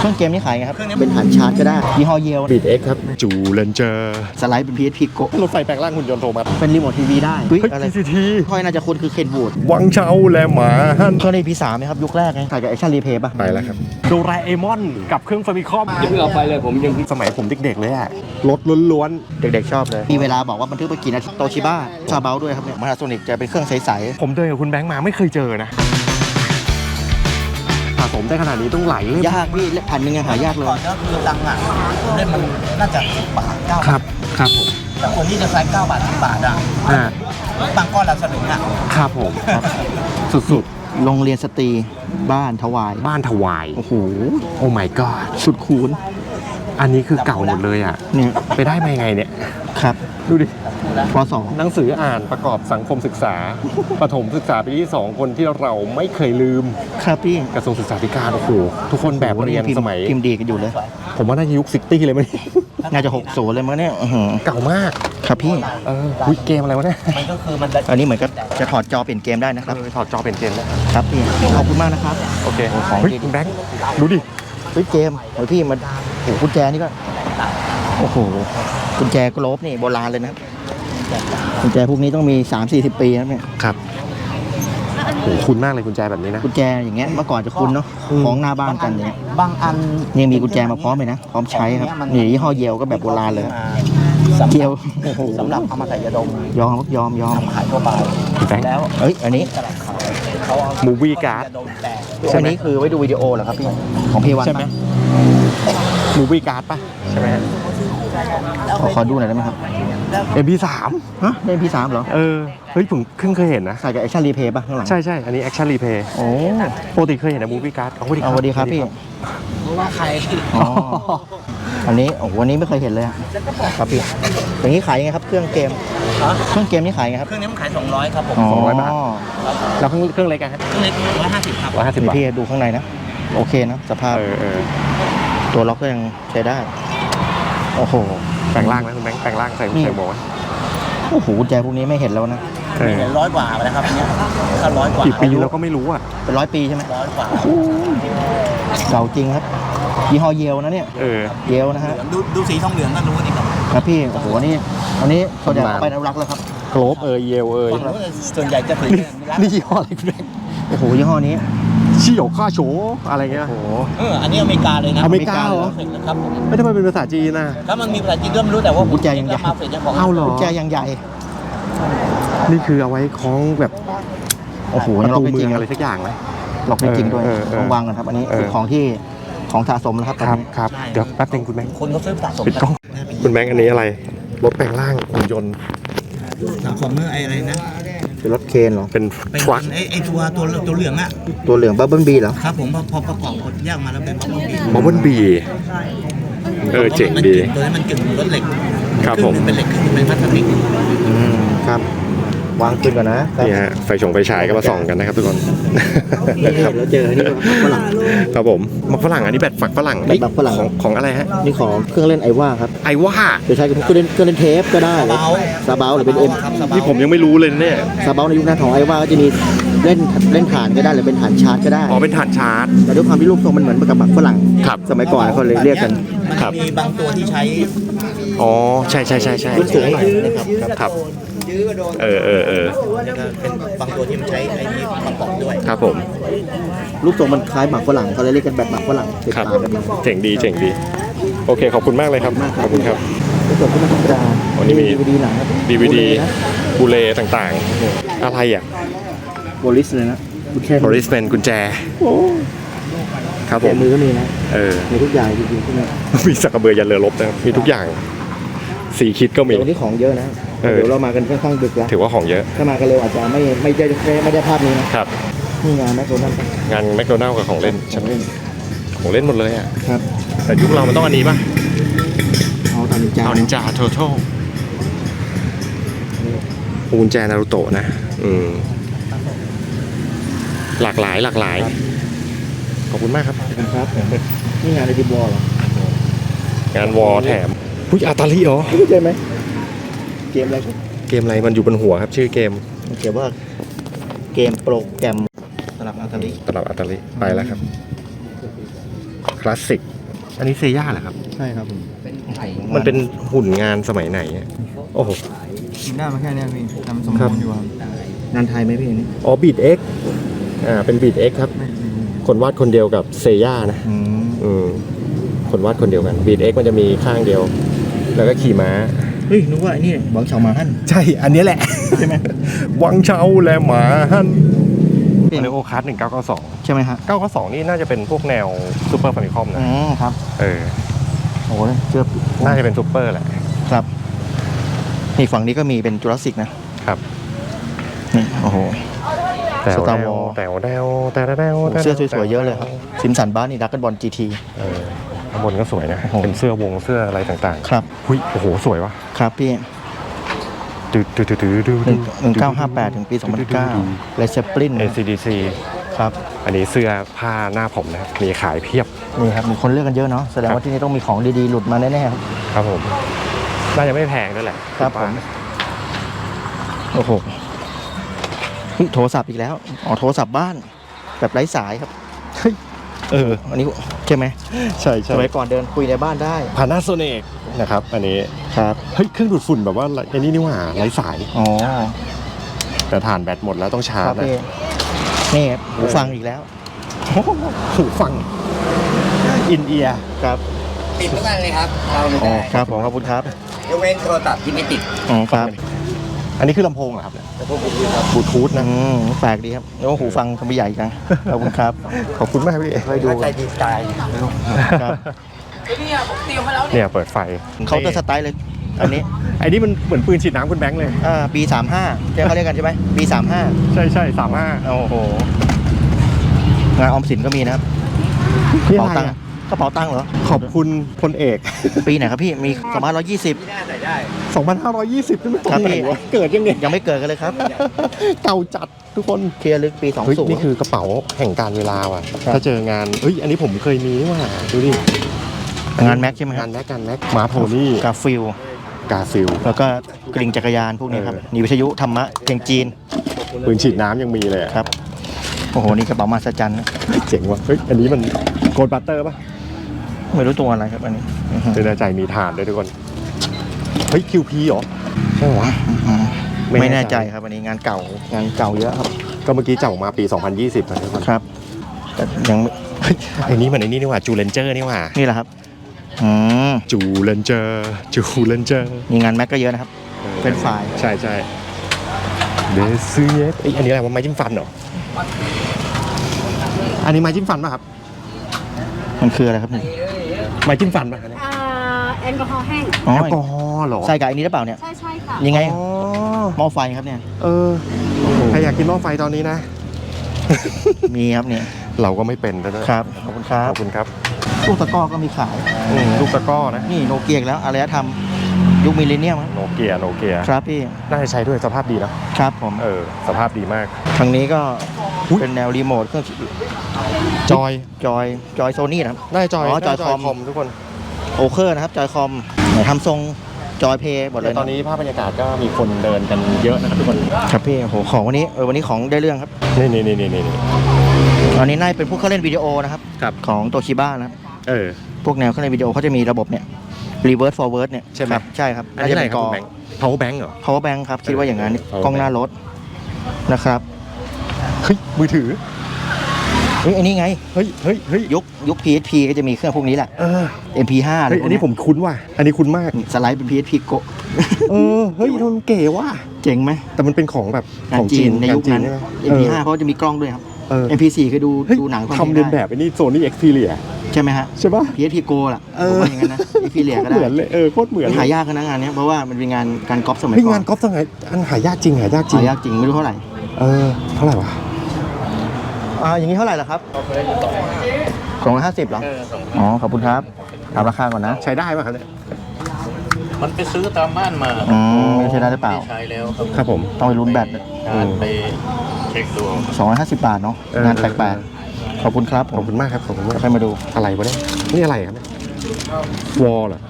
เครื่องเกมนี่ขายไงครับ เป็นฐานชาร์จก็ได้ยี่ห้อเยลบีดเอ็กครับ จูเลนเจอร์สไลด์เป็น PSP Go รถไฟแปลงร่างหุ่นยนต์โทมัสเป็นรีโมททีวีได้เฮ้ยเฮ้ยอะไร TCT ค่อยน่าจะคุ้นคือเคนบูดวังเชาและหมาฮั่นเครื่องใน P3 ไหมครับ ยุคแรกไงถ่ายกับแอคชั่นรีเพย์ป่ะไปแล้วครับโดราเอมอนกับเครื่องฟามิคอมอย่าเพิ่งเอาไปเลยผมยังสมัยผมเด็กๆเลยอะรถล้วนเด็กๆชอบเลยมีเวลาบอกว่าบันทึกไปกี่นาทีโตชิบ้าชาเบลด้วยครับเนี่ยมาราโซนิกจะเป็นเครื่องใสๆผมเดินกับคุณแบงค์มาไม่เคยเจอนะ สะสมได้ขนาดนี้ต้องหลายเล่มๆยากพี่เล่มพันหนึ่งยังหายากเลยก่อนก็คือตังค์อะเล่นมันน่าจะสิบบาทเก้าครับครับผมแต่คนที่จะใช้เก้าบาทสิบบาทอะอ่าบางก้อนละสลึงอะครับผมครับสุดโรงเรียนสตรีบ้านถวาย ๆ บ้านถวาย โอ้โห โอ้ my god สุดคูณอันนี้คือเก่าหมดเลยอะเนี่ยไปได้มายังไงเนี่ย ครับ ดูดิปสองหนังสืออ่านประกอบสังคมศึกษาประถมศึกษาปีที่ 2 คนที่เราไม่เคยลืม ครับพี่กระทรวงศึกษาธิการ โอ้โห ทุกคนแบบเรียนพิพ์สมัย พิมพ์ดีกันอยู่เลย ผมว่าน่าจะยุคซิตี้เลยมั้ยน่าจะหกศูนย์เลยมั้งเนี่ยอื้อหือเก่ามาก ครับพี่เอออุ๊ยเกมอะไรวะเนี่ยมันก็คือมันอันนี้เหมือนกับจะถอดจอเปลี่ยนเกมได้นะครับเออถอดจอเป็นเกมได้ครับพี่ขอบคุณมากนะครับโอเคของเฮ้ยดีคุณแบงค์ดูดิเฮ้ยเกมเฮ้ยพี่มันโอ้โหกุญแจนี่ก็ โอ้โหกุญแจกลบนี่โบราณเลยนะครับกุญแจพวกนี้ต้องมี 3 4 0 ปีนะครับเนี่ยครับโอ้โหคุณมากเลยกุญแจแบบนี้นะ กุญแจอย่างเงี้ยเมื่อก่อนจะคุ้นเนาะอืมของหน้าบ้านกันอย่างเงี้ยบางอันยังมีกุญแจมาพร้อมเลยนะ พร้อมใช้ครับนี่ยี่ห้อเยลก็แบบโบราณเลยครับสำหเยรัลบสำหรับเอามาใส่ยาดมยอมครับยอมยอมทำขายทั่วไปคุณแบงค์แล้วเอ้ยอันนี้ตลาดขายเขาเอามูวี่การ์ดยาดมแต่ใช่อันไหมนี้คือไว้ดูวิดีโอเหรอครับพี่ของพีวันใช่ไหม มูวี่การ์ดป่ะ ใช่ไหมขอขอดูหน่อยได้ไหมครับเอ็มพีสามฮะเป็นพีสามเหรอ เออ เฮ้ย ผมเพิ่งเคยเห็นนะ ใส่กับแอคชั่นรีเพย์ป่ะข้างหลัง ใช่ใช่อันนี้แอคชั่นรีเพย์โอ้ปกติเคยเห็นในมูวี่การ์ดเอาสวัสดีคเอารับสวัสดีครับพี่เพราะว่าใครอ๋ออันนี้โอ้โหวันนี้ไม่เคยเห็นเลยอะครับพี่อย่างนี้ขายยังไงครับ เครื่องเกมฮะเครื่องเกมนี่ขายยังไงครับ เครื่องนี้มันขายสองร้อยครับผมสองร้อยบาทแล้วเครื่องเครื่องเล็กอะฮะเครื่องเล็กร้อยห้าสิบครับร้อยห้าสิบเดี๋ยวบาทพี่ดูข้างในนะ โอเคนะสภาพเออเออ ตัวล็อกก็ยังใช้ได้ โอ้โห แปลงร่างนะคุณแบงค์แปลงร่างใส่นี่ ใส่หมวกไว้ โอ้โหกุญแจพวกนี้ไม่เห็นแล้วนะ เออเหรียญร้อยกว่าไปแล้วครับอันเนี้ยถ้าร้อยกว่ากี่ปีเราก็ไม่รู้อะ เป็นร้อยปีใช่ไหมร้อยกว่าเก่าจริงครับ ยี่ห้อเยลนะเนี่ย เออ เยลนะฮะดูดูสีทองเหลืองก็รู้นี่ครับครับพี่ โอ้โหอันนี่อันนี้ส่วนใหญ่ตำนานเอาไปอนุรักษ์แล้วครับ โกลบเอยเยลเอยฝั่งนู้นส่วนใหญ่จะถือนี่นี่ยี่ห้ออะไรคุณแบงค์โอ้โห ยี่ห้อนี้ ชิโยค่าโฉอะไรเงี้ย โอ้โห เอออันนี้อเมริกาเลยนะอเมริกาเหรอเฟกนะครับผมไม่ทำไมเป็นภาษาจีนน่ะถ้ามันมีภาษาจีนก็ไม่รู้แต่ว่ากุญแจยังใหญ่ มาเฟกยังของเอาเหรอ กุญแจยังใหญ่ นี่คือเอาไว้คล้องแบบโอ้โหประล็อกตูเมืจริองอะไรสักอย่างไหมล็อกไม่จริงด้วยเออเออต้องวางกันครับ อันนี้เออ คือของที่ของสะสมแล้วครับตอนครับนี้ครับ เดี๋ยวแป๊บนึงคุณแบงค์คนเขาซื้อสะสมปิดกล้อง คุณแบงค์อันนี้อะไร รถแปลงร่างหุ่นยนต์สะสมเมื่อไอ้อะไรนะ เป็นรถเคนเหรอ เป็นเป็นทรัคไอ้ไอ้ตัวตัวตัวเหลืองอะตัวเหลืองบับเบิ้ลบีเหรอ ครับผมพอพอประกอบกดแยกมาแล้วเป็นบับเบิ้ลบีบอมเบิลบี เออเจ๋งดี ตัวนี้มันกึ่งรถเหล็กครับงหนึ่งผมเป็นเหล็กครึ่งหนึ่งเป็นพลาสติกอืม ครับ วางขึ้นก่อนนะครับนี่ฮะไฟฉงไฟฉายก็มาส่องกันนะครับทุกคนนี่เราเจอนี่ก็ฝรั่งครับผมหมักฝรั่งอันนี้แบตฝักฝรั่งแบตฝักฝรั่งของของอะไรฮะนี่ของเครื่องเล่นไอว่าครับไอว่าจะใช้กับเครื่องเล่นเครื่องเล่นเทปก็ได้หรือซาเบลหรือเป็นเอ็มครับสบายนี่ผมยังไม่รู้เลยเนี่ยซาเบลในยุคนั้นของไอว่าก็จะมีเล่นเล่นฐานก็ได้หรือเป็นฐานชาร์จก็ได้อ๋อเป็นฐานชาร์จ แต่ด้วยความที่รูปทรงมันเหมือนกับหมักฝรั่งครับสมัยก่อนเขาเลยเรียกกันมันครับมีบางตัวที่ใช้อ๋อใช่ใช่ใช่ใช่รุ่นสูงหน่อยนะครับครับ เออเออเออแล้วก็เป็นบางตัวที่มันใช้ไอ้นี่ประกอบด้วย ครับผม รูปทรงมันคล้ายหมักฝรั่งเขาเลยเรียกกันแบบหมักฝรั่งติดครับ ตามกันมาเจ๋งดีเจ๋งดี โอเคขอบคุณมากเลยครับ ขอบคุณครับเป็นส่วนที่มันธรรมดาวันนี้มี ดีวีดีหนังครับ DVD นะบูเลต่างๆ อะไรอะโบลิสเลยนะบุญแค่บริสเป็นกุญแจโอ้ครับผแค่ม มือก็มีนะเออ มีทุกอย่างจริงๆใช่ไหมมีสักกระเบือยันเรือรบนะครับ มีทุกอย่าง สีคิดก็มีเดี๋ยววันนี้ของเยอะนะ เออ เดี๋ยวเรามากันค่อนข้างดึกแล้วถือว่าของเยอะถ้ามากันเร็วอาจจะไม่ไม่ได้ไม่ไม่ได้ภาพนี้นะครับ นี่งานแมคโดนัลด์งานแมคโดนัลล์กับของเล่นขอใช่ไหมงเล่นของเล่นหมดเลยอะ ครับแต่ยุคเรามันต้องอันนี้ป่ะเอาตามนินจาเอานินจาโทโทกุญแจนารูโตะนะ อืม หลากหลายหลากหลาย ขอบคุณมากครับ ครับนี่งานในดิบวอลเหรองานวอลแถมอุ้ยอาตาลีเหรอรู้ใช่ไหม เกมอะไรครับเกมอะไรมันอยู่บนหัวครับ ชื่อเกมมันเขียนว่าเกมโปรแกรมสำหรับอัลตาลีตลับอาตาลีไปแล้วครับคลาสสิกอันนี้เซย่าเหรอครับ ใช่ครับผมมันเป็นหุ่นงานสมัยไหนอะโอ้โหกินได้มาแค่นี้พี่ทำสมครับบูรณ์อยู่ครับงานไทยไหมพี่อันนี้อ๋อบีดเอ็กอ่าเป็นบีดเอ็กครับ ไม่ไม่รู้คนวาดคนเดียวกับเซย่านะ อืมอืมคนวาดคนเดียวกันบีดเอ็กมันจะมีข้างเดียว แล้วก็ขี่ม้า เฮ้ยนึกว่าไอ้นี่หวังเฉาหมาหั่นใช่ อันนี้แหละ ใช่ไหมวังเชาและหมาฮันมาริโอคัสหนึ่งเก้าเก้าสองใช่ไหมฮะเก้าเก้าสองนี่น่าจะเป็นพวกแนวซูเปอร์ฟามิคอมอืนะมครับเออโอ้โหเจอน่าจะเป็นซูเปอร์แหละครับนี่ฝั่งนี้ก็มีเป็นจูราสสิกนะครับนี่โอ้โห แต่ Star แนว Wars แต่แนวแต่แนวโอ้โหเสื้อสวยๆเยอะเลยครับซิมสันบ้านนี่ดักกันบอลจีทีเออ ข้างบนก็สวยนะ โอ้โห เป็นเสื้อวงเสื้ออะไรต่างครับๆหุยโอ้โห สวยวะครับพี่ ดูดูดูดูดูหนึ่งหนึ่งเก้าห้าแปดถึงปีสองพันเก้าเลเซปลิน ACDC ครับอันนี้เสื้อผ้าหน้าผมนะครับมีขายเพียบ นี่ครับมีคนเลือกกันเยอะเนาะแสดงครัว่าบที่นี่ต้องมีของดีๆ หลุดมาแน่ๆครับ ครับผม น่าจะไม่แพงด้วยแหละครับผม โอ้โหเฮ้ยโทรศัพท์อีกแล้ว อ๋อ โทรศัพท์บ้าน แบบไร้สายครับ เฮ้ยเออ อันนี้ใช่ไหมใช่สใช่มัยก่อนเดินคุยในบ้านได้พานาโซเนกนะครับอันนี้ครับเฮ้ยเครื่องดูดฝุ่นแบบว่าไอ้นี่นี่หว่าไร้สายอ๋อแต่ฐานแบตหมดแล้วต้องชาคร์รัจบนะพี่นี่ครับหูฟังอีกแล้วหูฟังอินเอียร์ครับติดทุกอันเลยครับ เราไม่อ๋อได้ครับผมขอบคุณครับยกเว้นโทรศัพท์ที่ไม่ติดอ๋อครับ อันนี้คือลำโพงเหรอครับแต่พวกผมครับบลูทูธอืนะมแปลกดีครับแล้วหูฟังทำไมใหญ่จังขอบคุณครับ ขอบคุณมากพี่เคยดูเข้าใจดีสไตล์ครับเนี่ยเปิดไฟเขาน์เตอร์สไตล์เลย อันนี้ ไอ้นี่มันเหมือนปืนฉีดน้ำคุณแบงค์เลยอ่า B สามห้าใช่เขาเรียกกันใช่ไหม B สามห้าใช่ใช่สามห้าโอ้โหงานออมสินก็มีนะครับกระเป๋าตังค์ กระเป๋าตังค์เหรอ ขอบคุณพลเอก ปีไหนครับพี่ มีสองพันร้อยยี่สิบที่น่าใส่ได้ 2520นี่มันตรงครับไหนพี่วะเกิดยังไงยังไม่เกิดกันเลยครับ เก่าจัดทุกคนเคลียร์ลึกปีสองเฮ้ยศูนนี่ย์คือกระเป๋าแห่งการเวลาว่ะ ครับ ถ้าเจองานเฮ้ยอันนี้ผมเคยมีนี่หว่าดูดิงานแม็กใช่ไหมคงารับนแม็กงานแม็กมาโพนี่กาฟิล กาฟิล แล้วก็กริ่งจักรยานพวกนี้ครับ เออ นี่วิทยุธรรมะเพลงจีนปืนฉีดน้ำยังมีเลยอะครับ โอ้โห นี่กระเป๋ามาสจันนะเจ๋งว่ะเฮ้ยอันนี้มันโกลบัตเตอร์ป่ะ ไม่รู้ตัวอะไรครับอันนี้อื้อหือไม่แน่ใจมีฐานด้วยทุกคน เฮ้ย QP เหรอ ใช่วะอืมไม่ไม่แน่แน่ใจใจครับ อันนี้งานเก่างานเก่าเยอะครับ ก็เมื่อกี้จับออกมาปี 2020นะทุกคนครับแต่ยังไม่เฮ้ยไอ้นี่มันไอ้นี่นี่หว่าจูเลนเจอร์นี่หว่า นี่แหละครับอืมจูเลนเจอร์จูเลนเจอร์มีงานแม็กก็เยอะนะครับ เป็นฝ่ายใช่ใช่เดซูเยสอันนี้อะไรวะไม้จิ้มฟันเหรอ อันนี้ไม้จิ้มฟันป่ะครับ มันคืออะไรครับนี่ ไม้จิ้มฟันป่ะครับเนี่ยอ่าแอลกอฮอล์แห้ง อ๋อแอลกอฮอล์เหรอใส่กับอันนี้หรือเปล่าเนี่ย ใช่ใช่ค่ะ ยังไงอ๋อหม้อไฟครับเนี่ย เออใครอยากกินหม้อไฟตอนนี้นะ มีครับเนี่ย เราก็ไม่เป็นแล้วนะครับ ขอบคุณครัขบอบคุณครับตู้ตะกร้อก็มีขาย อืมลูกตะกร้อนะ นี่โนเกียอีกแล้วอารยธรรม ยุคมิลเลนเนียมครับโนเกียโนเกียครับพี่น่าจะใช้ด้วยสภาพดีนะครับผมเออสภาพดีมากทางนี้ก็อุ๊ยเป็นแนวรีโมทเครื่องจอยจอยจอยโซนี่นะครับได้จอยอ๋อได้จอยคอมทุกคนโอเคอร์นะครับจอยคอมทำทรงจอยเพย์หมดเลยตอนนี้ภาพบรรยากาศก็มีคนเดินกันเยอะนะครับทุกคนครับพี่โอ้โหของวันนี้เออวันนี้ของได้เรื่องครับนี่นี่นี่นี่นี่อันนี้น่าจะเป็นพวกเครื่องเล่นวิดีโอนะครับครับของโตชิบ้านะครับเออพวกแนวเครื่องเล่นวิดีโอเขาจะมีระบบเนี่ย reverse forward เนี่ยใช่ไหม ครับใช่ครับอันนี้อะไรเป็ครับกคุณแบงค์ power bank เหรอ power bank ครับ คิดว่าอย่างนั้น power กล้องหน้ารถนะครับ เฮ้ยมือถือ เฮ้ยอันนี้ไง เฮ้ยเฮ้ยเฮ้ยยุคยุค PSP ก็จะมีเครื่องพวกนี้แหละ เออ MP5 อะไรเฮ้ยพวอักนเนี้นี้ยผมคุ้นว่ะ อันนี้คุ้นมาก นี่สไลด์เป็น PSP โกะเออ เฮ้ยมันเก๋ว่ะ เจ๋งไหมแต่มันเป็นของแบบงาขนองจีจีนนในยุคนั้นงาจีใช่ไหม MP5 เขาจะมีกล้องด้วยครับ เออ MP4 เคยดูเฮ้ยดูหนังทำเรียนแบบไอ้นี่โซนี่เอ็กซ์พีเรียใช่ไหมฮะใช่ป่ะ PSP Go ล่ะเอผมอว่าอย่างนั้นนะ EP เหลียก็ได้เหมือนเลยเออโคตรเหมือนมันหายากกันนะงานเนี้ยเพราะว่ามันเป็นงานการก๊อปสมัยเฮ้ยก่อนงานกอล์ฟสมัยอันหายากจริงหายากจริงหายากจริงไม่รู้เท่าไหร่เออเท่าไหร่วะอ่าอย่างนี้เท่าไหร่ล่ะครับสองร้อยห้าสิบเหรออ๋อขอบคุณครับตามราคาก่อนนะ ใช้ได้ป่ะครับเนี่ย มันไปซื้อตามบ้านมาอืมไม่ใช่ได้หรือเปล่าไม่ใช้แล้วครับครับผม ต้องไปลุ้นแบตการไปเช็คดูสองร้อยห้าสิบบาทเนาะเออ งานแปลกๆขอบคุณครับผขอบมคุณมากครับขอบคุณมากจะไปมาดูอะไรวะเนี่ยนี่อะไรครับเนี่ยวอลเหรอ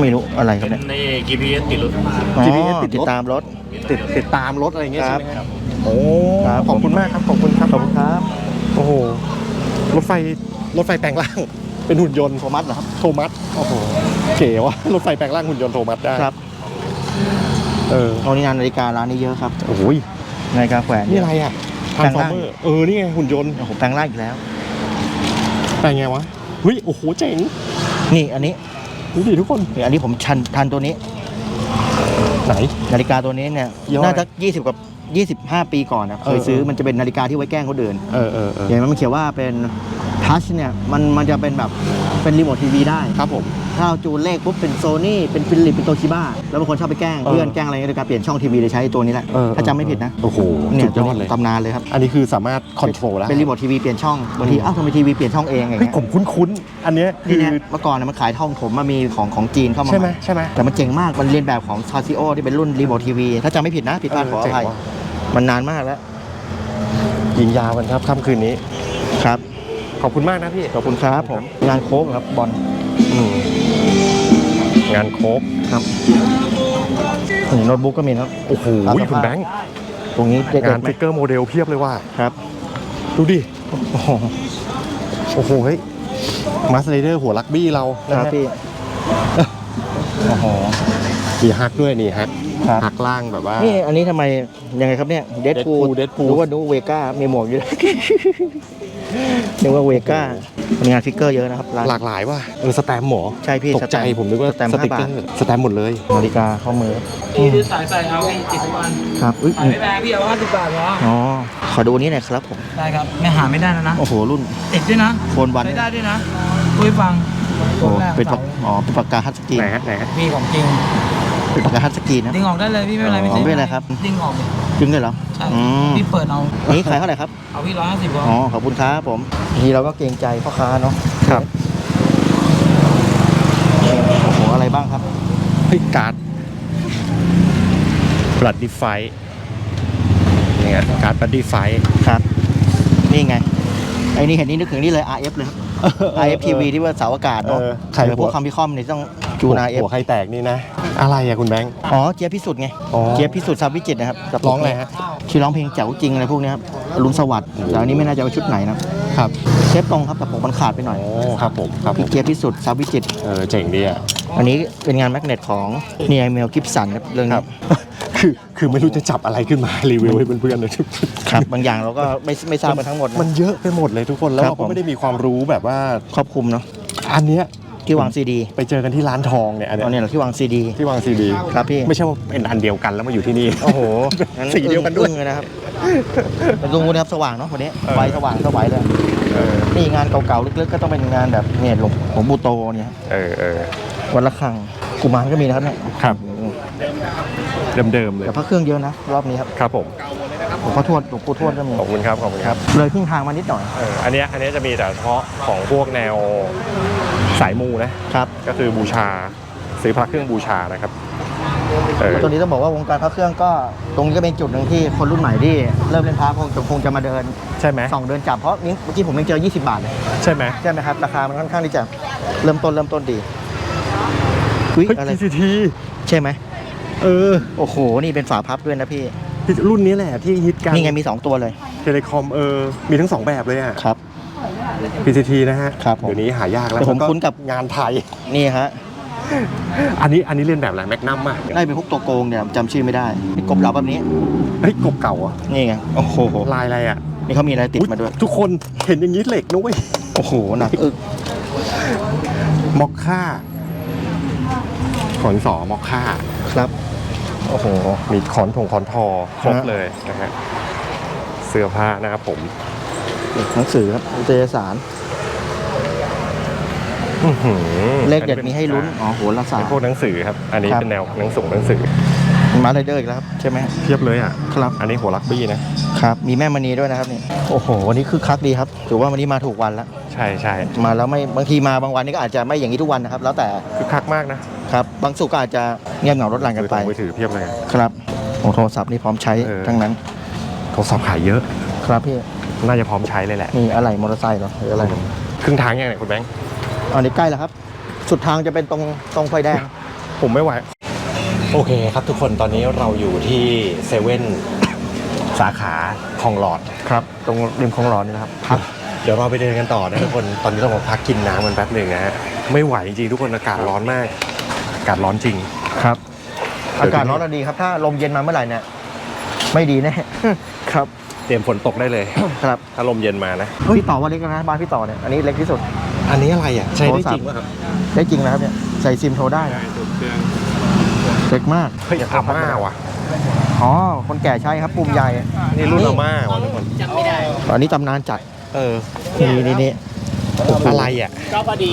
ไม่รู้อะไรครับเป็เนี่ยนใน GPS ติดรถ อ๋อ GPS ติดรถ ติดตามรถ ติดติดตามรถอะไรอย่างเงี้ยคใช่รับไหมครับโอ้ครับ ขอบคุณมากครับขอบคุณครับขอบคุณครับ โอ้โหรถไฟรถไฟแปลงร่าง เป็นหุ่นยนต์โทมัสเหรอครับ โทมัสโอ้โหเก๋ว่ะรถไฟแปลงร่างหุ่นยนต์โทมัสได้ครับ เออเอานี่งานนาฬิการ้านนี้เยอะครับโอ้ยนาฬิกาแขวนนี่อะไรอะแปลงร่าง Transformer เออนี่ไงหุ่นยนต์โอ้โหแปลงร่างอีกแล้วแปลงไงวะเฮ้ยโอ้โหเจ๋งนี่อันนี้ดูดิทุกคนนี่อันนี้ผมชันทันตัวนี้ไหนนาฬิกาตัวนี้เนี่ยยี่ห้อน่าจะยี่สิบกับยี่สิบห้าปีก่อนนะเคยเออซื้อเออมันจะเป็นนาฬิกาที่ไว้แกล้งคนอื่นเออเออเออเห็นไหมมันเขียนว่าเป็น ทัชเนี่ยมันมันจะเป็นแบบเป็นรีโมททีวีได้ ครับผม ถ้าเอาจูนเลขปุ๊บเป็นโซนี่เป็นฟิลิปเป็นโตชิบ้าแล้วบางคนชอบไปแกล้งเออเพื่อนแกล้งอะไรโดยการเปลี่ยนช่องทีวีเลยใช้ตัวนี้แหละ เออถ้าจำไม่ผิดนะโอ้โหเนี่ยสุดตัยวอดนี้เลย ตำนานเลยครับ อันนี้คือสามารถคอนโทรลแล้วเป็นรีโมททีวีเปลี่ยนช่องบางทีอ้าวทำไมทีวีเปลี่ยนช่องเองอย่างเฮ้ยเงี้ยผมคุ้นๆ อันเนี้ยคืนี่อ เนี่ยเมื่อก่อนนะมันขายทองผมมามีของของจีนเข้ามาใช่ไหมใหม่ใช่ไหมแต่มันเจ๋งมากมันเรียนแบบของซาซิโอที่เป็นรุ่นรีโมททีวีถ้าจำไม่ผิดนะผิดพลาดขออภัยเจ๋งว่ะ มันนานมากแล้วยิงยาวกันครับค่ำคืนนี้ ครับ ขอบคุณมากนะพี่ ขอบคุณครับผม งานโค้กครับบอลอืมงานโค้กครับนี่โน้ตบุ๊กก็มีนะครับโอ้โหครับคุณแบงค์ตรงนี้เด็ดงานๆไหมฟิกเกอร์โมเดลเพียบเลยว่าครับ ดูดิ โอ้โหโอ้โหเฮ้ยมาสเลเดอร์หัวลักบี้เราคนะรับฮะพี่โอ้โห มีฮักด้วยนี่ฮักครับ ฮักล่างแบบว่า นี่อันนี้ทำไมยังไงครับเนี่ยเดดพู Deadpool Deadpool รู้ว่าดูเวก้ามีหมวกอยู่นึกว่าเวก้ามีงานฟิกเกอร์เยอะนะครับร้าน หลากหลายว่ะเออสแตมป์หมอใช่พี่ตกใจสแตมป์ผมนึกว่าสแตมป์สติกห้าเกบาอทร์สแตมป์หมดเลยนาฬิกาข้อมือพี่ซื้อสายใส่เอาพี่ติดทุกวันครับอุ้ยขายไม่แพงพี่เอาห้าสิบบาทเหรออ๋อขอดูนี้หน่อยครับผมได้ครับไม่หาไม่ได้นะนะโอ้โหรุ่นติดด้วยนะโฟนวันใช้ได้ด้วยนะคุยฟังโอ้แรกเป็นปากสาอ๋อเป็นปากกาฮัตสกรีนไหนฮะไหนฮะพี่ของจริง เป็นปากกาฮัตสกรีนนะ ดึงออกได้เลยพี่ไม่เป็นไรอ๋อไม่ใช่ไม่เป็นไรครับ ดึงออกเลยจริงเลยเหรอ ใช่อืม พี่เปิดเอาอันนี้ขายเท่าไหร่ครับ เอาพี่ร้อยห้าสิบพออ๋อ ขอบคุณครับผมทีเราก็เกรงใจพ่อค้าเนาะครับโอ้โหอะไรบ้างครับเฮ้ยการ์ดบลัดดี้ไฟนี่ไงการ์ดบลัดดี้ไฟ ครับ นี่ไง ไอ้นี่เห็นนี่นึกถึงนี่เลย RF เลยครับ RF TV ที่ว่าเสาอากาศเนาะเออใครเดี๋ยวพวกหัวคอมพิคอมนี่ต้องจูน RF หัวใครแตกนี่นะ อะไรอะคุณแบงค์ อ๋อเจี๊ยบพิสุทธิ์ไงอ๋อเจี๊ยบพิสุทธิ์ซาวิจิตรนะครับกับร้องอะไรฮะที่ร้องเพลงเจ๋วจริงอะไรพวกเนี้ยครับอรุณสวัสดิ์แต่อันนี้ไม่น่าจะเป็นชุดไหนนะครับเชฟตรงครับแต่ผมมันขาดไปหน่อยโอ้ครับผมครับผพี่มเจี๊ยบพิสุทธิ์ซาวิจิตรเออเจ๋งดีอะอันนี้เป็นงานแมกเนตของเนียเมลกิฟสันครับเรื่องครันี้บคือคือไม่รู้จะจับอะไรขึ้นมารีวิวให้เพื่อนๆเลยครับบางอย่างเราก็ไม่ไม่ทราบกันทั้งหมดนะ มันเยอะไปหมดเลยทุกคนแล้วครับเราผก็ม ไม่ได้มีความรู้แบบว่าครอบคลุมเนาะอันเนี้ย ที่วางซีดีไปเจอกันที่ร้านทองเนี่ยอันเนี้เอายเนี่ยเหรอที่วางซีดีที่วางซีดีครับพี่ไม่ใช่ว่าเป็นอันเดียวกันแล้วมาอยู่ที่นี่ โอ้โหงั้สีเดียวกันด้วย อึ้งๆเลยนะครับแต่ดูนะครับสว่างเนาะวันนี้เออไฟสว่างสวัยเลยเออนี่งานเก่าๆลึกๆก็ต้องเป็นงานแบบเนี่ยหลวงหลวงปู่โตเนี่ยครับเออเออวันละครั้งกุมารก็มีนะครับเนี่ยครับเดิมๆเลยแต่พระเครื่องเยอะนะรอบนี้ครับครับผมหลวงพ่อทวดหลวงปู่ทวดก็มีขอบคุณครับขอบคุณครับเลยครึ่งทางมานิดหน่อย เอออันเนี้ยอันเนี้ยจะมีแต่เฉพาะของพวกแนว สายมูนะครับ ก็คือบูชาซื้อพระเครื่องบูชานะครับเออ ตัวนี้ต้องบอกว่าวงการพระเครื่องก็ตรงนี้ก็เป็นจุดหนึ่งที่คนรุ่นใหม่ที่เริ่มเล่นพระคงจะคงจะมาเดินใช่ไหมส่องเดินจับเพราะนี่เมื่อกี้ผมยังเจอ 20 บาทเลยใช่ไหมใช่ไหมครับราคามันค่อนข้างที่จะเริ่มต้นเริ่มต้นดีอุ้ยเฮ้ย อะไร TCT ใช่ไหมเออโอ้โหนี่เป็นฝาพับด้วยนะพี่รุ่นนี้แหละที่ฮิตกันนี่ไงมี 2 ตัวเลยเทเลคอมเออมีทั้งสองแบบเลยอะครับ PCT นะฮะครับผมเดี๋ยวนี้หายากแล้วแต่ผมแล้วคุ้นกับ งานไทย นี่ฮะอันนี้อันนี้เรียนแบบอะไรแมกนัมมากได้เป็นพวกตัวโกงเนี่ยจำชื่อไม่ได้นี่กบเหลาแบบนี้ เฮ้ยกบเก่าเหรอะนี่ไง โอ้โห ลายอะไรอะนี่เขามีอะไรติดมาด้วยอุ๊ทุกคนเห็นอย่างนี้เหล็กนะเว้ยโอ้โหหนักอึกมอกค่าขอนสอมอกค่า ครับ โอ้โห มีขอนถงขอนทอครบฮะเลยนะฮะเสื้อผ้านะครั บผมหนังสือครับนิตยสารอื้อหือเลขเด็ดมีให้ลุ้น อ๋อโหราศาสเป็ตนร์ พวกหนังสือครับ อันนี้ครับ เป็นแนวหนังส่งหนังสือมาไรเดอร์อีกแล้วครับใช่ไหมเทียบเลยอะ ครับ อันนี้หัวลักบี้นะ ครับ มีแม่มณีด้วยนะครับนี่ โอ้โห วันนี้คือคักดีครับ ถือว่าวันนี้มาถูกวันแล้ว ใช่ใช่มาแล้วไม่ บางทีมาบางวันนี่ก็อาจจะไม่อย่างนี้ทุกวันนะครับ แล้วแต่ คือคักมากนะครับ บางสุกก็อาจจะเงียบเหงารถหลังกันไปถือมือถือเพียบเลยอะ ครับโอ้โทรศัพท์นี่พร้อมใช้เออ ทั้งนั้น โทรศัพท์ขายเยอะ ครับพี่ น่าจะพร้อมใช้เลยแหละ มีอะไรมอเตอร์ไซค์เหรอหรืออะไรครึ่งทางยังเนี่ยคุณแบงค์อันนี้ใกล้แล้วครับ สุดทางจะเป็นตรงตรงไฟแดง ผมไม่ไหว โอเคครับทุกคนตอนนี้เราอยู่ที่เซเว่นสาขาคลองหลอดครับ ตรงริมคลองหลอดนี่นะครับพักเดี๋ยวเราไปเดินกันต่อนะทุกคน ตอนนี้เรามาพักกินน้ำกันแป๊บหนึ่งนะฮะ ไม่ไหวจริงๆทุกคนอากาศร้อนมาก อากาศร้อนจริง ครับเดี๋อายวกาศทีนี้ร้อนอะดีครับ ถ้าลมเย็นมาเมื่อไหร่เนี่ย ไม่ดีแน่ ครับเต รียมฝนตกได้เลย ครับถ้าลมเย็นมานะ พี่ต่อว่าเล็กแล้วนะบ้านพี่ต่อเนี่ยอันนี้เล็กที่สุด อันนี้อะไรอะ ใช้ได้โทรศัพจริท์งป่ะครับ ได้จริงนะครับเนี่ยใส่ซิมโทรได้นะเล็กมากเฮ้ยอาม่าว่ะอ๋อคนแก่ใช้ครับปุ่มใหญ่นี่รุ่นอาม่าว่ะทุกคนอันนี้ตำนานจัดเออนี่นี่นี่อะไรอะ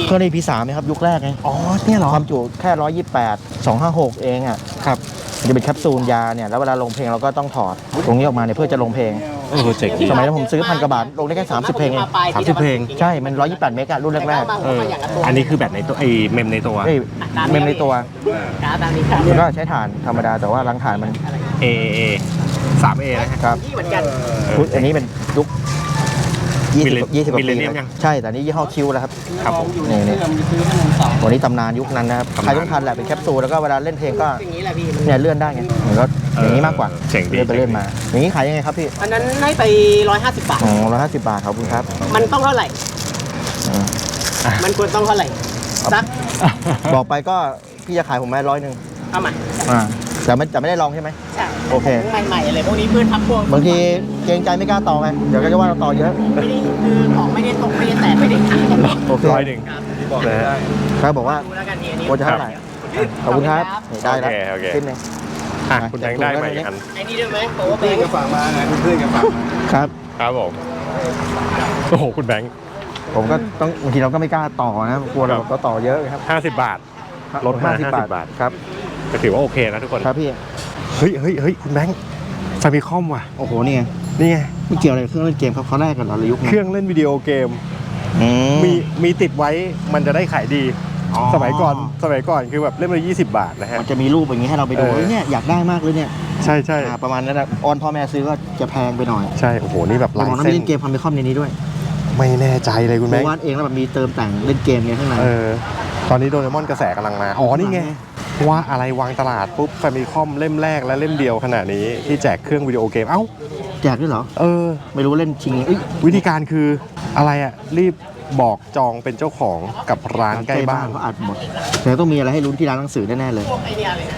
เครื่องในพีสามนะครับยุคแรกไงอ๋อเนี่ยเหรอความจุแค่ร้อยยี่แปดสองห้าหกเองอะครับมันจะเป็นแคปซูลยาเนี่ยแล้วเวลาลงเพลงเราก็ต้องถอดตรงนี้ออกมาเนี่ยเพื่อจะลงเพลง เออเจ๋งดี สมัยนั้นผมซื้อพันกว่าบาทลงได้แค่ 30 เพลงเองสามสิบเพลง ใช่ มัน 128 เมกะรุ่นแรกเอออันนี้คือแบบในตัวไอ้เมมในตัว ๆเอ้ยเมมในตัวแล้วก็ใช้ฐานธรรมดาแต่ว่ารังฐานมัน A A สาม A นะฮะครับชุดอันนี้เป็นยุค Millen- 20 20กว่าปี Millennium ยังใช่แต่นี่ยี่ห้อคิวแล้วครับครับผมนี่นี่วันนี้ตำนานยุคนั้นนะครับตำนานใครต้องทันแหละเป็นแคปซูลแล้วก็เวลาเล่นเพลงก็เนี่ยเลื่อนได้ไงมันก็อย่างนี้มากกว่าเจ๋งดีเลื่อนไปเลื่อนมา อย่างนี้ขายยังไงครับพี่อันนั้นให้ไป150บาทอ๋อร้อยห้าสิบบาทขอบคุณครับ มันต้องเท่าไหร่อืมมันควรต้องเท่าไหร่สักบอกไปก็พี่จะขายผมแม่ร้อยหนึ่งเอามาอ่าแต่ไม่แต่ไม่ได้ลองใช่ไหมใช่ โอเคใหม่ๆเลยพวกนี้พืชพักพวกบางทีเกรงใจไม่กล้าต่อไง เดี๋ยวก็จะว่าเราต่อเยอะ ไม่ได้คือของไม่ได้ตกไม่ได้แตกไม่ได้ขัดโอเคร้อยหนึ่งนะฮะเขาบอกว่าดูแล้วกันทีอันนี้ควรจะเท่าไหร่ขอบคุณครับนี่ได้แล้วโอเคโอเค ขึ้นหนึ่งอะคุณแดงได้ไหมอันไอ้นี่ด้วยไหมโปรเบงครับ ครับผมโอ้โหคุณแบงค์ ผมก็ต้องบางทีเราก็ไม่กล้าต่อนะกลัวเราครับ ก็ต่อเยอะครับห้าสิบบาท ลดมา50 50บาท ครับ ก็ถือว่าโอเคนะทุกคน ครับพี่ เฮ้ยเฮ้ยเฮ้ยคุณแบงค์ฟามิคอมว่ะ โอ้โหนี่ไงนี่ไงไม่เกี่ยวอะไรกับเครื่องเล่นเกมครับเขาแรกกันเหรอหรือยุคเครื่องเล่นวิดีโอเกม อืมีมีติดไว้มันจะได้ขายดี อ๋อสมัยก่อนสมัยก่อนคือแบบเล่มละยี่สิบบาทนะฮะ มันจะมีรูปอย่างนี้ให้เราไปดูเออ เฮ้ยเนี่ยอยากได้มากเลยเนี่ยใช่ใช่อ่าประมาณนั้นนะออนพ่อแม่ซื้อก็จะแพงไปหน่อยใช่โอ้โหนี่แบบแต่ลายของนั้นเส้มีนเล่นเกมความเป็นคอมในนี้ด้วยไม่แน่ใจเลยคุณแบงค์ วาดเองแล้วแบบมีเติมแต่งเล่นเกมไงข้างใน เออตอนนี้โดเรมอนกระแสกำลังมา อ๋อ นี่ไง ว่าอะไรวางตลาดปุ๊บฟามิคอมเล่มแรกและเล่มเดียวขนาดนี้ที่แจกเครื่องวิดีโอเกมเอ้า แจกด้วยเหรอ เออ ไม่รู้ว่าเล่นชิงเอ้ยวิธีการคืออะไรอะรีบบอกจองเป็นเจ้าของกับร้านใกล้บ้านเขาอัดหมดแต่ต้องมีอะไรให้ลุ้นที่ร้านหนังสือแน่ๆเลย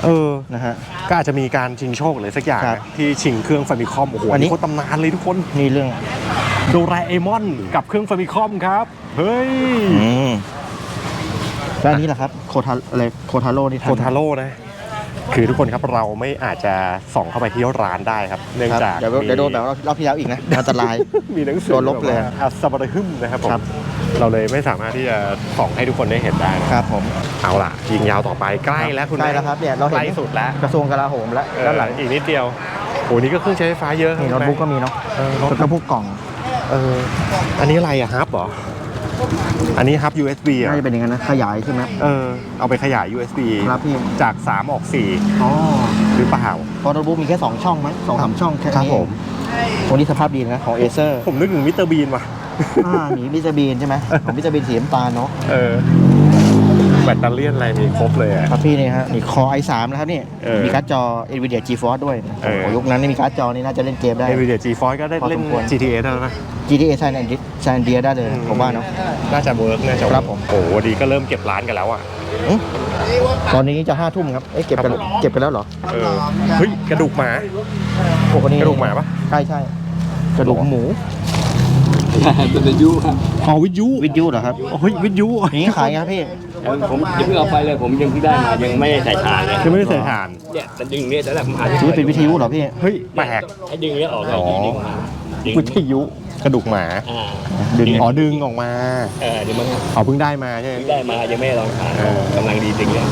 เออนะฮะก็อาจจะมีการชิงโชคหรือสักอย่างครับนะที่ชิงเครื่องฟามิคอมโอ้โหอัอันนนี้นี้โคตรตำนานเลยทุกคนนี่เรื่องโดราเอมอนกับเครื่องฟามิคอมครับ เฮ้ยอืม แล้วอันนี้แหละครับโคทาอะไรโคทาโร่นี่ทันโคทาโร่นะ คือทุกคนครับเราไม่อาจจะส่องเข้าไปที่ร้านได้ครับ เนื่องครับจากเดี๋ยวเดี๋ยวโดนแบบรอบที่แล้วอีกนะอันตรายมีหนังสือโดนลบเลยอัสบาร์ฮึมนะครับผมครับเราเลยไม่สามารถที่จะส่องให้ทุกคนได้เห็นได้นะครับผมเอาล่ะยิงยาวต่อไปใกล้แล้วคุณใกล้แล้วครับเนี่ยเราใกเห็นล้สุดแล้วกระทรวงกลาโหมแล้วเออด้านหลังอีกนิดเดียวโอ้นี่ก็เครื่องใช้ไฟฟ้าเยอะครับนี่โน้ตบุ๊กก็มีเนาะเออโน้ตแล้วก็พวกกล่องเอออันนี้อะไรอะฮับเหรอ อันนี้ฮับ USB อะน่าจะเป็นอย่างนั้นนะขยายใช่ไหมเออเอาไปขยาย USB ครับพี่จาก 3 ออกอ๋อ4หรือเปล่าเพราะโน้ตบุ๊กมีแค่ 2 ช่องมั้งสองสามช่องแค่นี้ครับผม ตัวนี้สภาพดีนะของเอเซอร์ผมนึกถึงมิสเตอร์บีนว่ะ อ่าหนีมิสเตอร์บีนใช่ไหมของมิสเตอร์บีนสีน้ำตาลเนาะ เออ แบตเตอรี่อะไรมีครบเลยอะ ครับพี่นี่ฮะนี่คอ i3 นะครับนี่ เออมีการ์ดจอ NVIDIA GeForce ด้วยเออ โอ้โหยุคนั้นนี่มีการ์ดจอนี่น่าจะเล่นเกมได้ NVIDIA GeForce ก็ได้เล่น พอสมควร GTA ได้แล้วนะ GTA San Andreas San Andreas ได้เลยผมว่าเนาะ น่าจะเวิร์กน่าจะครับผม โอ้โหดีก็เริ่มเก็บร้านกันแล้วอะ อื้อตอนนี้จะห้าทุ่มครับเอ๊ะเก็บกันครับผม เก็บกันแล้วเหรอเออเฮ้ยกระดูกหมา โอ้คนนี้กระดูกหมาปะ ใช่ใช่กระดูกหมูเป็นอายุครับอ๋อวิทยุวิทยุเหรอครับเฮ้ยวิทยุอย่างนี้ขายไงครับพี่ ผมยังเพิ่งเอาไปเลยผมยังเพิ่งได้มายังไม่ได้ใส่ฐานเลยคือไม่ได้ใส่ถ่านเนี่ยแต่ดึงเนี่ยแต่แรกผมหาที่ซื้อเป็นวิทยุเหรอพี่ เฮ้ยแปลกให้ดึงเนี่ยออกเลยอ๋อดึงมาดึงวิทยุกระดูกหมา อ่าดึงอ๋อดึงออกมาเออเดี๋ยวมันอ๋อเพิ่งได้มาใช่ไหมได้มายังไม่ได้ลองทานเออ กำลังดีดึงเลย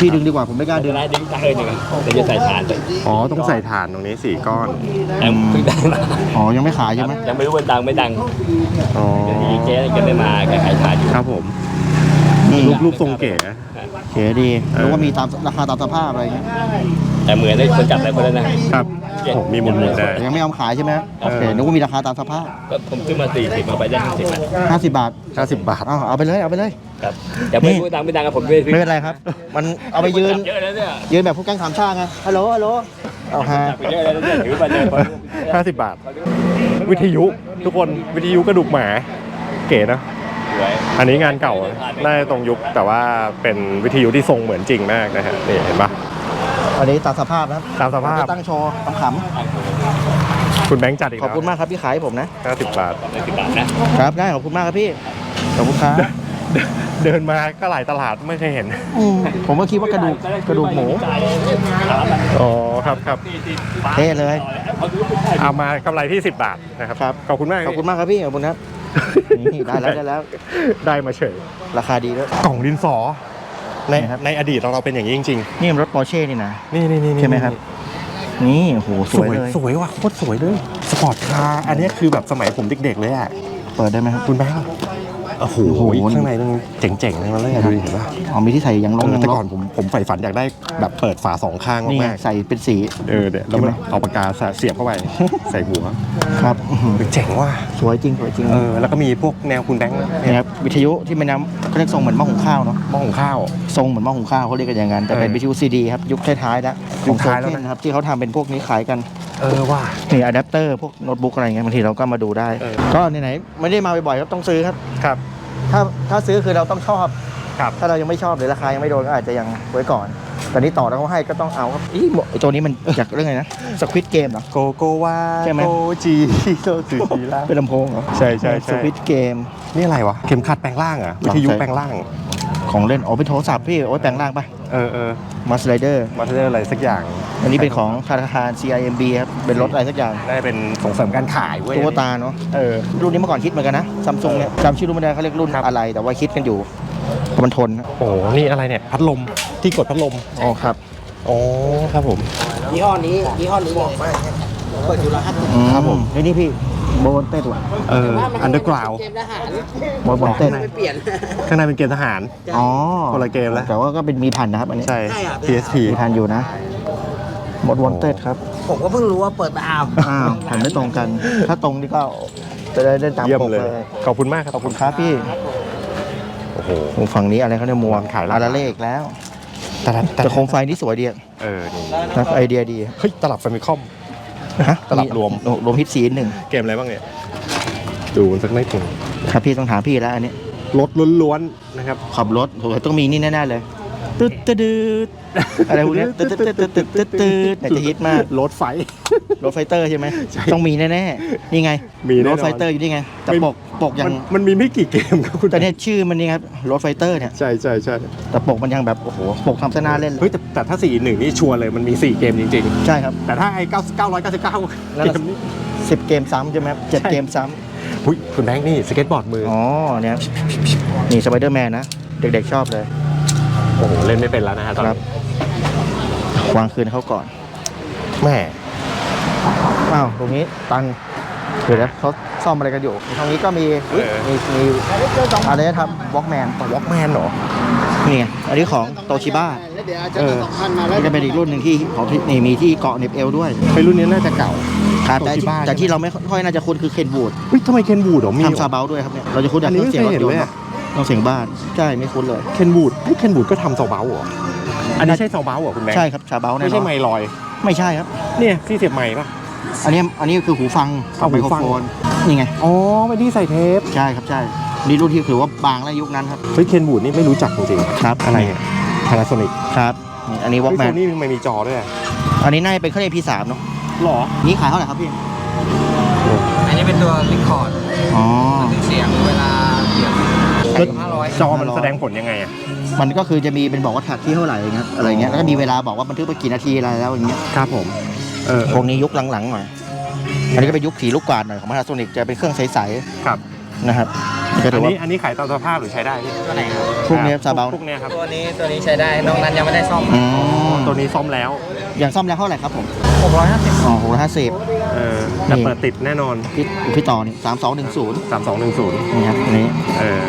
พี่ดึงดีกว่าผมไม่กล้าดึดึงงได้ดึงตาเออหนึ่งเดี๋ยวจะใส่ฐานไปอ๋อต้องใส่ถ่านตรงนี้สี่ก้อน แต่เพิ่งได้มาอ๋อยังไม่ขายใช่ไหมยังไม่รู้ว่าดังไม่ดังอ๋อเดี๋ยวนี้เจ๊ก็ไม่มาแกขายฐานอยู่ครับผมอืม รูปรูปทรงเก๋เก๋ดีเออรู้ว่ามีตามราคาตามสภาพอะไรเงี้ยแต่เหมือนได้คนจับหลายคนแล้วนะครับผมมีหมุนหมุนๆได้แต่ยังไม่ยอมขายใช่ไหมเออโอเคนึกว่ามีราคาตามสภาพก็ผมซื้อมาสี่สิบมาไปได้ห้าสิบ50บาทห้าสิบบาทเอาเอาไปเลยเอาไปเลยครับแต่ไม่รู้ดังไม่ดังกับผมด้วยไม่เป็นไรครับ มันเอาไปยืนเยอะแล้วเนี่ยยืนแบบผู้แกล้งสามชาติไงฮัลโหลฮัลโหลเอาฮะจับไปเยอะแล้วเนี่ยถือไปเลยห้าสิบบาท วิทยุทุกคนวิทยุกระดูกหมา เก๋นะ สวยอันนี้งานเก่าน่าจะตรงยุคแต่ว่าเป็นวิทยุที่ทรงเหมือนจริงมากนะฮะนี่เห็นปะอันนี้ตามสภาพนะครับตามสภาพจะตั้งโชว์ขำคุณแบงค์จัดอีกๆขอบคุณมากครับพี่ขายให้ผมนะห้าสิบบาทไม่สิบบาทนะครับได้ขอบคุณมากครับพี่ขอบคุณครับเดินมาก็หลายตลาดไม่เคยเห็นอืมผมก็คิดว่ากระดูกกระดูกหมูอ๋อครับครับเท่เลย เอามากำไรที่ 10 บาทนะครับครับขอบคุณมาก ขอบคุณมากครับพี่ ขอบคุณครับ นี่ได้แล้วได้แล้ว ได้มาเฉย ราคาดีด้วยกล่องดินสอ ในนะครับ ในอดีตของเราเป็นอย่างนี้จริงนี่มันรถปอร์เช่นี่นะ ๆ นี่นี่นี่ใช่ไหมครับ นี่โอ้โหสสวยวยเลยสวยว่ะโคตรสวยเลย สปอร์ตคาร์อันนี้คือแบบสมัยผมเด็กๆเลยอะ เปิดได้ไหมครับ คุณแบงค์ โอ้โหโอ้โห ข้างในมันเจ๋งๆทั้งนั้นเลยอะดูดิเห็นป่ะอ๋อมีที่ใส่ยังลเองอยังแต่ลก่อนผมผมใฝ่ฝันอยากได้แบบเปิดฝาสองข้างนี่ไงมากใส่เป็นสี ๆเออเดี๋ยวแล้วมันเอาปากกาเสียบเข้าไป ใส่หัวครับอื้อหือเจ๋งว่ะสวยจริงสวยจริงเออแล้วก็มีพวกแนวคุณแบงค์นี่ครับวิทยุที่เป็นน้ำเขาเรียกทรงเหมือนหม้อหุงข้าวเนาะหม้อหุงข้าว ทรงเหมือนหม้อหุงข้าวเขาเรียกกันอย่างนั้นแต่เป็นเออวิทยุซีดีครับยุคท้ายๆแล้วยุคท้ายแล้วของนะ Sony นะครับที่เขาทำเป็นพวกนี้ขายกัน เออว่ะนี่อะแดปเตอร์พวกโน้ตบุ๊กอะไรเงี้ยบางทีเราก็มาดูได้ เออ ก็ไหนๆไม่ได้มาบ่อยๆก็ต้องซื้อครับ ครับ ถ้าถ้าซื้อคือเราต้องชอบ ครับ ถ้าเรายังไม่ชอบหรือราคายังไม่โดนก็อาจจะยังไว้ก่อน แต่นี้ต่อแล้วเขาให้ก็ต้องเอาครับอีหมวกไอ้ตัวนี้มัน จากเรื่องไงนะสควิตเกมเหรอ โกโกวาใช่ไหม โกจีโตสือจีล่าเป็นลำโพงเหรอใช่ใช่สใช่ควิตเกม นี่อะไรวะ เข็มขัดแปลงร่างเหรอะวิทยุใช่ แปลงร่าง ของเล่นอ๋อเป็นโทรศัพท์พี่โอ้ยแปลงร่างปะ เออเออมาสไลเดอร์มาเรียกอะไรสักอย่างอันนี้เป็นของธนาคาร CIMB ครับเป็นรถอะไรสักอย่างได้เป็นส่งเสริมการขายเว้ย ตัวตาเนาะเออรุ่นนี้เมื่อก่อนคิดเหมือนกันนะซัมซุงเนี่ยจำชื่อรุ่นไม่ได้เขาเรียกรุ่นครับ อะไร แต่ว่าคิดกันอยู่เพราะมันทนนะโอ้โหนี่อะไรเนี่ย พัดลมที่กดพัดลมอ๋อครับอ๋อครับผม ยี่ห้อนี้ยี่ห้อนี้บอกเปิดอยู่แล้วครับครับผมนี่นี่พี่ โบนเต้นว่ะเอออันเดอร์กราวเกมทหารโบนโบนเต้นไม่เปลี่ยน ข้างในเป็นเกมทหาร อ๋อคนละเกมแล้ว แต่ว่าก็เป็นมีพันนะครับอันนี้ ใช่ ใช่อะ PSP มีพันอยู่นะหมดวันเต้ครับ ผมก็เพิ่งรู้ว่าเปิดมาอ้าวอ้าวผมไม่ตรงกัน ถ้าตรงนี่ก็จะได้ได้ตามเยี่ยมปกเลยเลยขอบคุณมากครับขอบคุณครับพี่โอ้โหโอ้ฝั่งนี้อะไรเขาเนี่ยมัวขายร้านอาราเล่อีกแล้ว แต่ละแต่แต่โคมไฟนี่สวยดีอะเออนี่นะไอเดียดี เฮ้ยตลับแฟมิคอม ฮะตลับรวมโอ้รวมฮิตซีนหนึ่งเกมอะไรบ้างเนี่ย ดูมันสักนิดหนึ่งครับพี่ต้องถามพี่แล้วอันนี้รถล้วนๆนะครับขับรถโอ้โหต้องมีนี่แน่ๆเลย ตึ๊ดตึ๊ดตึ๊ดอะไรพวกเนี้ยตึ๊ดตึ๊ดตึ๊ดตึ๊ดตึ๊ดตึ๊ดแต่จะฮิตมากรถไฟ รถไฟเตอร์ใช่ไหมใช่ต้องมีแน่ๆนี่ไงมีแน่นอนรถไฟเตอร์อยู่นี่ไงแต่ไม่ปกปกยัมังนมันมีไม่กี่เกมครับคุณแต่เนี่ยชื่อมันนี่ครับรถไฟเตอร์เนี่ยใช่ใช่ใช่แต่ปกมันยังแบบโอ้โหปกทำซะน่าเล่นเลเฮ้ยยแต่แต่ถ้า 4 1 นี่ชัวร์เลยมันมี 4 เกมจริง ใช่ครับ ๆ แต่ถ้าไอ้9 999แล้วเกเรา มนี้สิบเกมซ้ำใช่ไหมครับเจ็ดใช่เกมซ้หุ้ยคุณแบงค์นี่สเก็ตบอร์ดมือำออ๋อเนี่ยนี่สไปเดอร์แมนนะ เด็กๆชอบเลย โอ้โหเล่นไม่เป็นแล้วนะฮะตอนครับนี้วางคืนเขาก่อนแม่อ้าวตรงนี้ตันเดี๋ยวนะเขาซ่อมอะไรกันอยู่ตรงนี้ก็มีมีมีอะไรนะทำวอล์กแมนวอล์กแมนเหรอนี่ไงอันนี้ของโตชิบ้า แล้วเดี๋ยวจะเออ สองพันมาแล้ว นี่จะเป็นอีกรุ่นหนึ่งที่ของที่นี่มีที่เกาะเหน็บเอวด้วยไปรุ่นนี้น่าจะเก่า ครับแต่ที่ Toshiba แต่ใช่ไหมที่เราไม่ค่อยน่าจะคุ้นคือเคนบูดเฮ้ยทำไมเคนบูดเหรอมีทำซาเบลด้วยครับเนี่ยเราจะคุ้นจากอันนี้เครื่องเสียงรถยนไม่เคยเห็นเลยต์อะ เครื่องเสียงบ้าน ใช่ ไม่คุ้นเลยเคนบูดเฮ้ยเคนบูดก็ทำซาวเบลเหรออันนี้ใช่ซาวเบลเหรอคุณแบงค์ใช่ครับซาเบลแน่ไม่นใช่อนไมลอย ไม่ใช่ครับ เนี่ยที่เสียบไมค์ป่ะอันนี้อันนี้คือหูฟังเอาไมหูโครฟังโฟนนี่ไง อ๋อไปที่ใส่เทปใช่ครับใช่นี่รุ่นที่ถือว่าบางและยุคนั้นครับ เฮ้ยเคนบูดนี่ไม่รู้จักจริงครับๆอะไรเนี่ยพานาโซนิกครับนี่อันนี้วอล์กแมโซนนี่มันมีจอด้วยอะอันนี้น่าจะเป็นเครื่อง MP3 เนาะหรอ นี่ขายเท่าไหร่ครับพี่อันนี้เป็นตัวรีคอร์ดอ๋อเสียงเวลาเสียง แล้วห้าร้อยจอมันแสดงผลยังไงอะมันก็คือจะมีเป็นบอกว่าแท็กที่เท่าไหร่อย่างเงี้ยอะไรเงี้ยแล้วก็มีเวลาบอกว่าบันทึกไปกี่นาทีอะไรแล้วอย่างเงี้ยครับผมเออพวกนี้ยุคหลังๆหน่อยอันนี้ก็เป็นยุคสีลูกกวาดหน่อยของมาราโซนิกจะเป็นเครื่องใสครับๆนะครับ นี่ก็อัถืนอว่านี้อันนี้ขายตามสภาพหรือใช้ได้พี่ตัวไหนครับ พวกเนี้ยอ่ซาเบลพวกเนี้ยครับตัวนี้ตัวนี้ใช้ได้นอกนั้นยังไม่ได้ซ่อม อืมตัวนี้ซ่อมแล้วอย่างซ่อมแล้วเท่าไหร่ครับผมหกร้อยห้าสิบอ๋อหกร้อยห้าสิบ เออแต่นี่ เปิดติดแน่นอน พี่พี่ต่อนี่สามสองหนึ่งศูนย์3210นี่ครับอันนี้เออ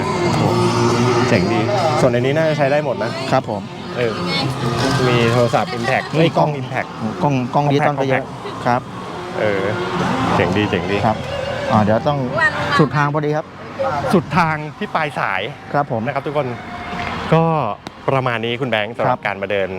เจ๋งดี ส่วนอันนี้น่าจะใช้ได้หมดนะ ครับผม เออ มีโทรศัพท์ Impact นี่เฮ้ยกกล้ล้อองง Impact กล้องกล้องดิจิตอลก็เยอะครับ เออ เจ๋งดี เจ๋งดี ครับ อ่าเดี๋ยวต้องสุดทางพอดีครับ สุดทางที่ปลายสายครับผมนะครับทุกคนก็ประมาณนี้คุณแบงค์สำหครัรับบการมาเดิน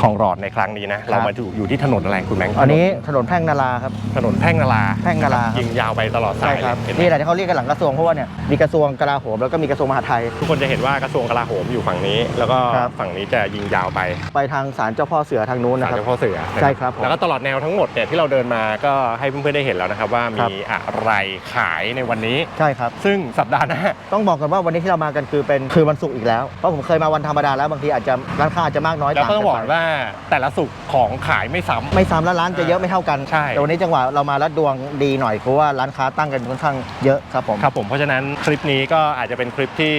ของหลอดในครั้งนี้นะ เรามาอยู่อยู่ที่ถนนอะไรคุณแบงค์อันนี้ถนนแพร่งนาราครับ ถนนแพ่งนาราแพร่งนารายิงยาวไปตลอดสาใช่ยครับเลยเห็นไหมนี่แหละที่เขาเรียกกันหลังกระทรวงเพราะว่าเนี่ยมีกระทรวงกลาโหมแล้วก็มีกระทรวงมหาดไทย ทุกคนจะเห็นว่ากระทรวงกลาโหมอยู่ฝั่งนี้ แล้วก็ครับฝั่งนี้จะยิงยาวไป ไปทางศาลเจ้าพ่อเสือทางนู้นศานะลครับเจ้าพ่อเสือใช่ครับผมแล้วก็ตลอดแนวทั้งหมดเนี่ยที่เราเดินมาก็ให้เพื่อนๆได้เห็นแล้วนะครับว่าครัมีบอะไรขายในวันนี้ใช่ครับซึ่งสัปดาห์หน้าต้องบอกกันว่าวันนี้ที่เรามากันคือเป็นคือวันศุกร์อีกแล้วเพราะผมเคยมาวันธรรมดาแล้วบางทีอาจจะร้านค้าอาจจะมากน้อยแล้วก็ต้องบอกไปว่าแต่ละสุกของขายไม่ซ้ำ ไม่ซ้ำแล้วร้านจะเยอะไม่เท่ากันใช่ แต่วันนี้จังหวะเรามาแล้วดวงดีหน่อยเพราะว่าร้านค้าตั้งกันค่อนข้างเยอะครับผมครับผมเพราะฉะนั้นคลิปนี้ก็อาจจะเป็นคลิปที่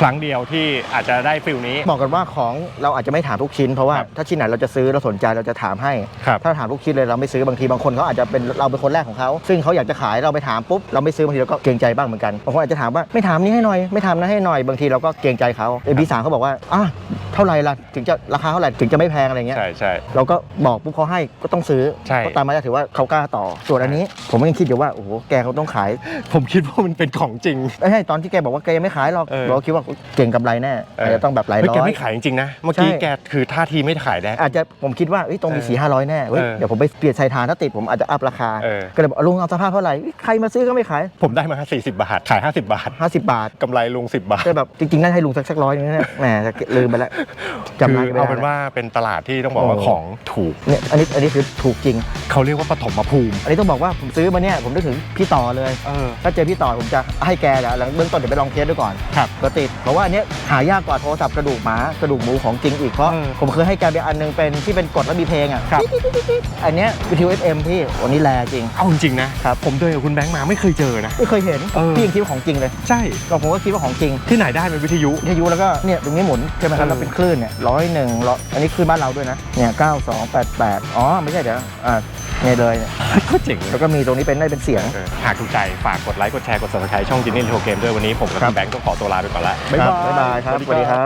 ครั้งเดียวที่อาจจะได้ฟิลนี้ บอกกันว่าของเราอาจจะไม่ถามทุกชิ้นเพราะว่าครับถ้าชิ้นไหนเราจะซื้อเราสนใจเราจะถามให้ ครับถ้าถามทุกชิ้นเลยเราไม่ซื้อบางทีบางคนเขาอาจจะเป็นเราเป็นคนแรกของเขาซึ่งเขาอยากจะขายเราไปถามปุ๊บเราไม่ซื้อบางทีเราก็เกรงใจบ้างเหมือนกันบางคนอาจจะถามว่าไม่ถามนี้ให้หน่อยไม่ทำนะให้หน่อยบางทีเราก็เกรงใจเขาเอ็มพีสามเขาบอกว่าอะเท่าไหร่ล่ะถึงจะราคาเท่าไหร่ถึงจะไม่แพงอะไรเงี้ยใช่ใช่ เราก็บอกปุ๊บเขาให้ก็ต้องซื้อใช่เพราะตามมาจะถือว่าเขากล้าต่อ ส่วนอันนี้ ผมก็ยังคิดอยู่ว่าโอ้โหแกเขาต้องขายผมคิดว่ามันเป็นของจริง ไม่ใช่ตอนที่แกบอกว่าแกยังไม่ขายหรอกเออ เราก็คิดว่าเก่งกำไรแน่อาจจะต้องแบบหลายเฮ้ยร้แกอย ไม่ขายจริงๆนะ เมื่อกี้ใช่ แกคือท่าทีไม่ขายแน่อาจจะผมคิดว่าเอ้ยต้องมีเออสี่ห้าร้อยแน่เฮ้ยเออเดี๋ยวผมไปเปลี่ยนสายทานถ้าติดผมอาจจะอัพราคา เออ ก็เลยบอกลุงเอาสภาพเท่าไหร่ใครมาซื้อก็ไม่ขาย ผมได้มา 40 บาท ขาย 50 บาท50 บาท กำไรลุง 10 บาทก็แบบจริงๆน่าจะให้ลุงสักสักร้อยนึงนะแหมจะลืมไปแล้วจำคืร้านอไม่เอาได้เป็นแล้วว่าเป็นตลาดที่ต้องบอกว่าโอ้ของถูกเนี่ยอันนี้อันนี้คือถูกจริง เขาเรียกว่าปฐมภูมิ อันนี้ต้องบอกว่าผมซื้อมาเนี่ยผมนึกถึงพี่ต่อเลยเออถ้าเจอพี่ต่อผมจะให้แกแหละหลังเบื้องต้นเดี๋ยวไปลองเทสดูก่อนครับก็ติดเพราะว่าอันเนี้ยหายากกว่าโทรศัพท์กระดูกหมากระดูกหมูของจริงอีกเพราะเออ ผมเคยให้แกไปอันหนึงเป็นที่เป็นกดแล้วมีเพลงอะครับอันเนี้ยวิทยุ FM พี่วันนี้แลจริง เอาจริงๆนะครับ ผมเดินกับคุณแบงค์มาไม่เคยเจอนะ ไม่เคยเห็นเออ พี่ยังคิดว่าของจริงเลยใช่ก็ผมก็คิดว่าของจริงที่ไหนได้เป็นวิทยุ วิทยุแล้วก็เนี่ยตรงนี้หมุนใช่ไหมครับเออ แล้วเป็นคลื่นเนี่ยร้อยหนึ่งร้อยอันนี้คลื่นบ้านเราด้วยนะเนี่ยเก้าสองแปดแปดอ๋อ ไม่ใช่เดี๋ยวอ่าเนี่ยเลยเนี่ยก็เจ๋งแล้วก็มีตรงนี้เป็นได้เป็นเสียง เออหากถูกใจ ฝากกดไลค์ กดแชร์ กด subscribe ช่องจินนี่โทรเกมด้วยวันนี้ผมกับครับคุณแบงค์ต้องขอตัวลาไปก่อนละครับบ๊ายบายครับ สวัสดีครับ